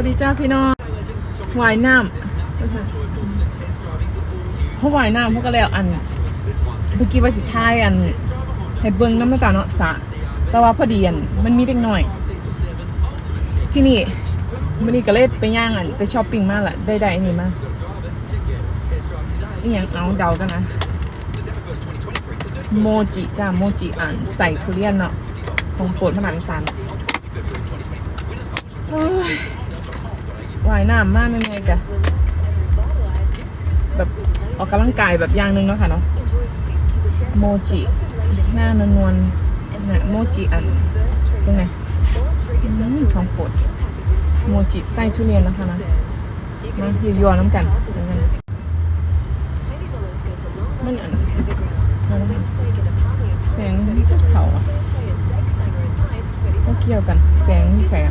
วัสดีจ้าพี่น้องวายน้ำเพราะวายน้ำเพราะก็แล้วอันเมื่อกี้ว่าสิท้ายอันให้เบิ้งน้ำมาจากเนาะสะแต่ว่าพอดีอันมันมีเด็กน้อย ที่นี่มันนี่ก็เลยไปย่างอันไปช้อปปิ้งมาละได้ได้อันนี้มาอีหยังเอาเดากันนะโมจิจ้าโมจิอันใส่ทุเรียนเนาะของโปรดพระมหาวิสาน ว่ายน้ำมากนั่นเองกะแบบออกกำลังกายแบบอย่างหนึ่งเนาะค่ะเนาะโมจิหน้านวลนวลๆเนี่ยโมจิอันตรงไหนของโปรดโมจิไส้ทุเรียนนะคะนะมาอยู่ยอน้ำกันมันอันอนแสงเขาอะก็เกี่ยวกัน แสงที่แสง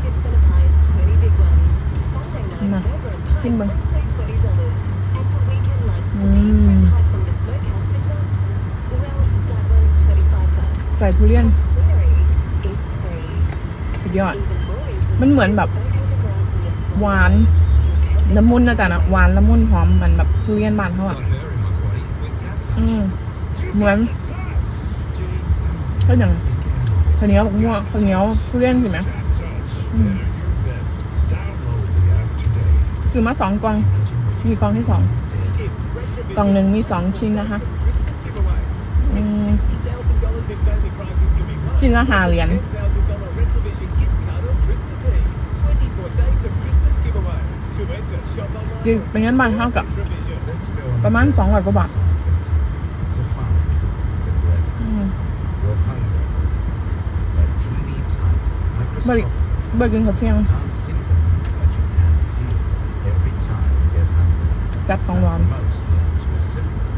ชิมเบิ้งอืมใส่ทุเรียน สุดยอด มันเหมือนแบบ หวานละมุนนะจ๊ะนะหวานละมุนหอมเหมือนแบบทุเรียนบานเขาอะอืมเหมือนก็อย่างข้าวเหนียวบักม่วงข้าวเหนียวทุเรียนสิไหมอืม ซื้อมาสองกล่องมีกล่องที่สองกล่องหนึ่งมีสองชิ้นนะคะอืมชิ้นละห้าเหรียญคือเป็นเงินบาทเท่ากับ ประมาณสองร้อยกว่าบาทอืมบริบริกินข้าวเที่ยง จัดของร้อน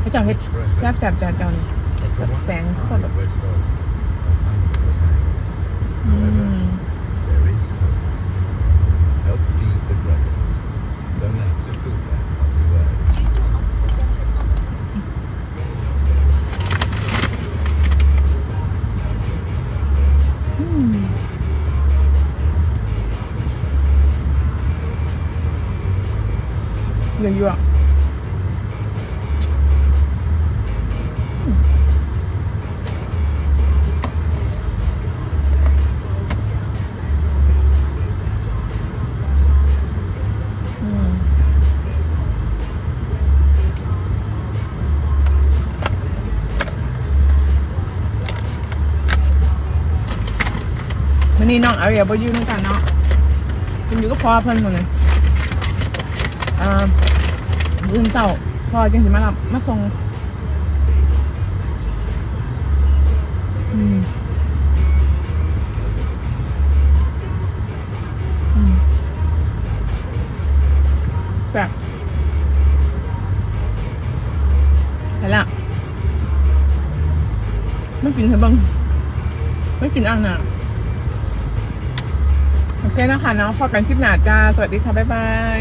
พระเจ้าเฮ็ดแซ่บแซ่บๆจ้าเจ้านี่แบบแสงก็แบบอืม Help feed the graduates. Donate to Food Bank on your way. เยอะๆ นี้น้องอาเรียบอยู่ด้วยกันเนาะคุณอยู่ก็พอเพิ่นหมดเลยอ่ามื่นเศร้าพอจังสิมารับมาส่งอืมอืมแซ่บไปละไม่กินเถอะบังไม่กินอ่างน่ะ โอเคนะคะเนาะพอกันคลิปหน้าจ้า สวัสดีค่ะ บ๊ายบาย